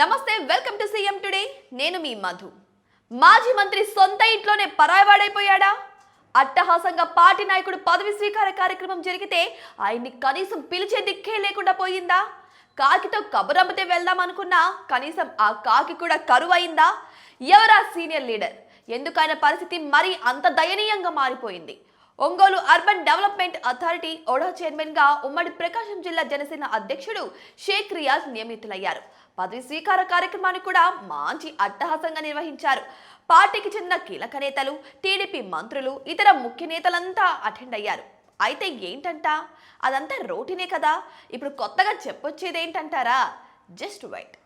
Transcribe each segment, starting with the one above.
నమస్తే welcome to CM today. నేను మీ మధు. మాజీ మంత్రి సొంత ఇంట్లోనే పరాయవాడైపోయాడా? అట్టహాసంగా పార్టీ నాయకుడు పదవి స్వీకార కార్యక్రమం జరిగితే ఆయన్ని కనీసం పిలిచే దిక్కే లేకుండా పోయిందా? కాకితో కబురమ్మితే వెళ్దాం అనుకున్నా కనీసం ఆ కాకి కూడా కరువు అయిందా ఎవరా సీనియర్ లీడర్? ఎందుకైన పరిస్థితి మరీ అంత దయనీయంగా మారిపోయింది. Ongole urban development authority OUDA చైర్మన్గా ఉమ్మడి ప్రకాశం జిల్లా జనసేన అధ్యక్షుడు షేక్ రియాజ్ నియమితులయ్యారు. పదవి స్వీకార కార్యక్రమాన్ని కూడా మంచి అట్టహాసంగా నిర్వహించారు. పార్టీకి చెందిన కీలక నేతలు టీడీపీ మంత్రులు ఇతర ముఖ్య నేతలంతా అటెండ్ అయ్యారు. అయితే ఏంటంట? అదంతా రోటీనే కదా? ఇప్పుడు కొత్తగా చెప్పొచ్చేది ఏంటంటారా జస్ట్ వైట్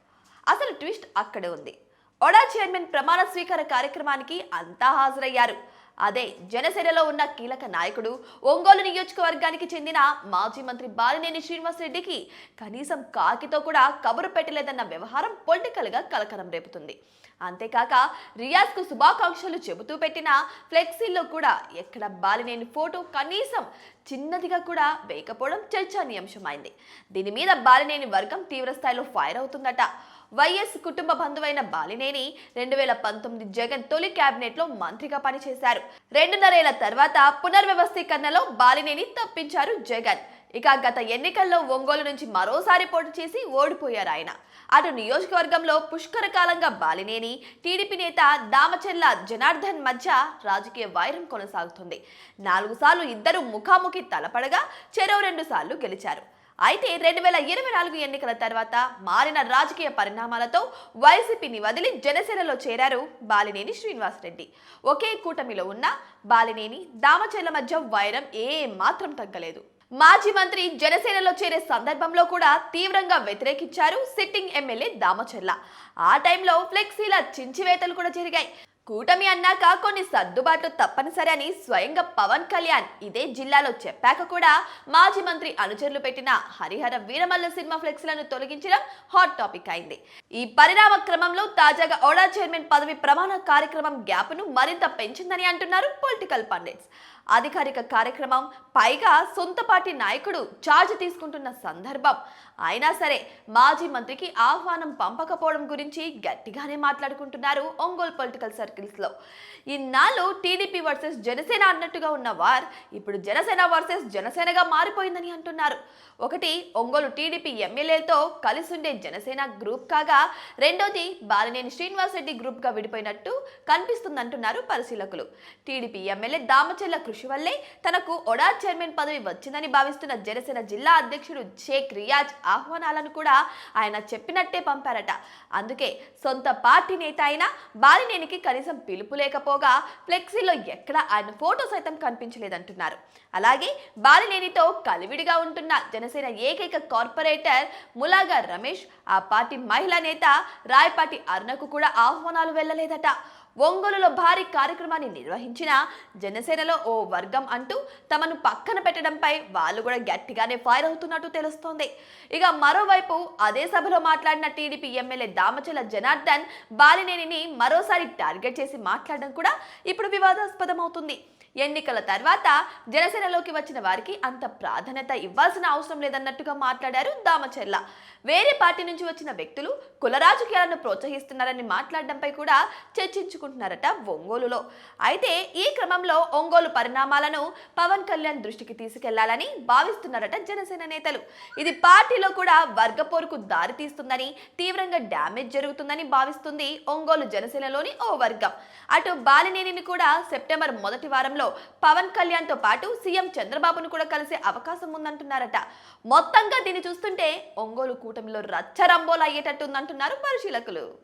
అసలు ట్విస్ట్ అక్కడే ఉంది. ఒడా చైర్మన్ ప్రమాణ స్వీకార కార్యక్రమానికి అంతా హాజరయ్యారు. అదే జనసేనలో ఉన్న కీలక నాయకుడు ఒంగోలు నియోజకవర్గానికి చెందిన మాజీ మంత్రి బాలినేని శ్రీనివాసరెడ్డికి కనీసం కాకితో కూడా కబురు పెట్టలేదన్న వ్యవహారం పొలిటికల్గా కలకలం రేపుతుంది. అంతేకాక రియాజ్కు శుభాకాంక్షలు చెబుతూ పెట్టిన ఫ్లెక్సీల్లో కూడా ఎక్కడ బాలినేని ఫోటో కనీసం చిన్నదిగా కూడా వేయకపోవడం చర్చనీయాంశమైంది. దీని మీద బాలినేని వర్గం తీవ్రస్థాయిలో ఫైర్ అవుతుందట. వైఎస్ కుటుంబ బంధువైన బాలినేని రెండు వేల పంతొమ్మిది జగన్ తొలి క్యాబినెట్లో మంత్రిగా పనిచేశారు. రెండున్నరేళ్ళ తర్వాత పునర్వ్యవస్థీకరణలో బాలినేని తప్పించారు జగన్. ఇక గత ఎన్నికల్లో ఒంగోలు నుంచి మరోసారి పోటీ చేసి ఓడిపోయారు ఆయన. అటు నియోజకవర్గంలో పుష్కర కాలంగా బాలినేని టీడీపీ నేత దామచెల్ల జనార్దన్ మధ్య రాజకీయ వైరం కొనసాగుతుంది. నాలుగు సార్లు ఇద్దరు ముఖాముఖి తలపడగా చెరో రెండు సార్లు గెలిచారు. అయితే రెండు వేల ఇరవై నాలుగు ఎన్నికల తర్వాత మారిన రాజకీయ పరిణామాలతో వైసీపీని వదిలి జనసేనలో చేరారు బాలినేని శ్రీనివాసరెడ్డి. ఒకే కూటమిలో ఉన్న బాలినేని దామచేల మధ్య వైరం ఏ మాత్రం తగ్గలేదు. మాజీ మంత్రి జనసేనలో చేరే సందర్భంలో కూడా తీవ్రంగా వ్యతిరేకించారు సిట్టింగ్ ఎమ్మెల్యే దామచెల్ల ఆ టైంలో ఫ్లెక్సీల చించివేతలు కూడా జరిగాయి. కూటమి అన్నాక కొన్ని సర్దుబాట్లు తప్పనిసరి అని స్వయంగా పవన్ కళ్యాణ్ ఇదే జిల్లాలో చెప్పాక కూడా మాజీ మంత్రి అనుచరులు పెట్టిన హరిహర వీరమల్ల సినిమా ఫ్లెక్స్లను తొలగించడం హాట్ టాపిక్ అయింది. ఈ పరిణామ క్రమంలో తాజాగా ఓడా చైర్మన్ పదవి ప్రమాణ కార్యక్రమం గ్యాప్ను మరింత పెంచిందని అంటున్నారు పొలిటికల్ పండిట్స్. అధికారిక కార్యక్రమం పైగా సొంత పార్టీ నాయకుడు ఛార్జ్ తీసుకుంటున్న సందర్భం. అయినా సరే మాజీ మంత్రికి ఆహ్వానం పంపకపోవడం గురించి గట్టిగానే మాట్లాడుకుంటున్నారు ఒంగోలు పొలిటికల్ సర్కిల్స్లో. ఇన్నాళ్ళు టీడీపీ వర్సెస్ జనసేన అన్నట్టుగా ఉన్న వార్ ఇప్పుడు జనసేన వర్సెస్ జనసేనగా మారిపోయిందని అంటున్నారు. ఒకటి ఒంగోలు టీడీపీ ఎమ్మెల్యేలతో కలిసి ఉండే జనసేన గ్రూప్ కాగా రెండోది బాలినేని శ్రీనివాసరెడ్డి గ్రూప్గా విడిపోయినట్టు కనిపిస్తుందంటున్నారు పరిశీలకులు. టీడీపీ ఎమ్మెల్యే దామచెల్ల కృషి వల్లే తనకు ఒడా చైర్మన్ పదవి వచ్చిందని భావిస్తున్న జనసేన జిల్లా అధ్యక్షుడు షేక్ రియాజ్ ఆహ్వానాలను కూడా ఆయన చెప్పినట్టే పంపారట. అందుకే సొంత పార్టీ నేత అయిన బాలినేనికి కనీసం పిలుపు లేకపోగా ఫ్లెక్సీలో ఎక్కడ ఆయన ఫోటో సైతం కనిపించలేదంటున్నారు. అలాగే బాలినేనితో కలివిడిగా ఉంటున్న జనసేన ఏకైక కార్పొరేటర్ ములాగా రమేష్ ఆ పార్టీ మహిళా నేత రాయపాటి అరుణకు కూడా ఆహ్వానాలు వెళ్ళలేదట. ఒంగోలులో భారీ కార్యక్రమాన్ని నిర్వహించిన జనసేనలో ఓ వర్గం అంటూ తమను పక్కన పెట్టడంపై వాళ్ళు కూడా గట్టిగానే ఫైర్ అవుతున్నట్టు తెలుస్తోంది. ఇక మరోవైపు అదే సభలో మాట్లాడిన టీడీపీ ఎమ్మెల్యే దామచల జనార్దన్ బాలినేనిని మరోసారి టార్గెట్ చేసి మాట్లాడడం కూడా ఇప్పుడు వివాదాస్పదమవుతుంది. ఎన్నికల తర్వాత జనసేనలోకి వచ్చిన వారికి అంత ప్రాధాన్యత ఇవ్వాల్సిన అవసరం లేదన్నట్టుగా మాట్లాడారు దామచెల్ల వేరే పార్టీ నుంచి వచ్చిన వ్యక్తులు కుల రాజకీయాలను ప్రోత్సహిస్తున్నారని మాట్లాడడంపై కూడా చర్చించుకుంటున్నారట ఒంగోలులో. అయితే ఈ క్రమంలో ఒంగోలు పరిణామాలను పవన్ కళ్యాణ్ దృష్టికి తీసుకెళ్ళాలని భావిస్తున్నారట జనసేన నేతలు. ఇది పార్టీలో కూడా వర్గపోరుకు దారితీస్తుందని తీవ్రంగా డ్యామేజ్ జరుగుతుందని భావిస్తుంది ఒంగోలు జనసేనలోని ఓ వర్గం. అటు బాలినేనిని కూడా సెప్టెంబర్ మొదటి వారంలో పవన్ కళ్యాణ్తో పాటు సీఎం చంద్రబాబును కూడా కలిసే అవకాశం ఉందంటున్నారట. మొత్తంగా దీన్ని చూస్తుంటే ఒంగోలు కూటమిలో రచ్చరంబోలు అయ్యేటట్టుందంటున్నారు పరిశీలకులు.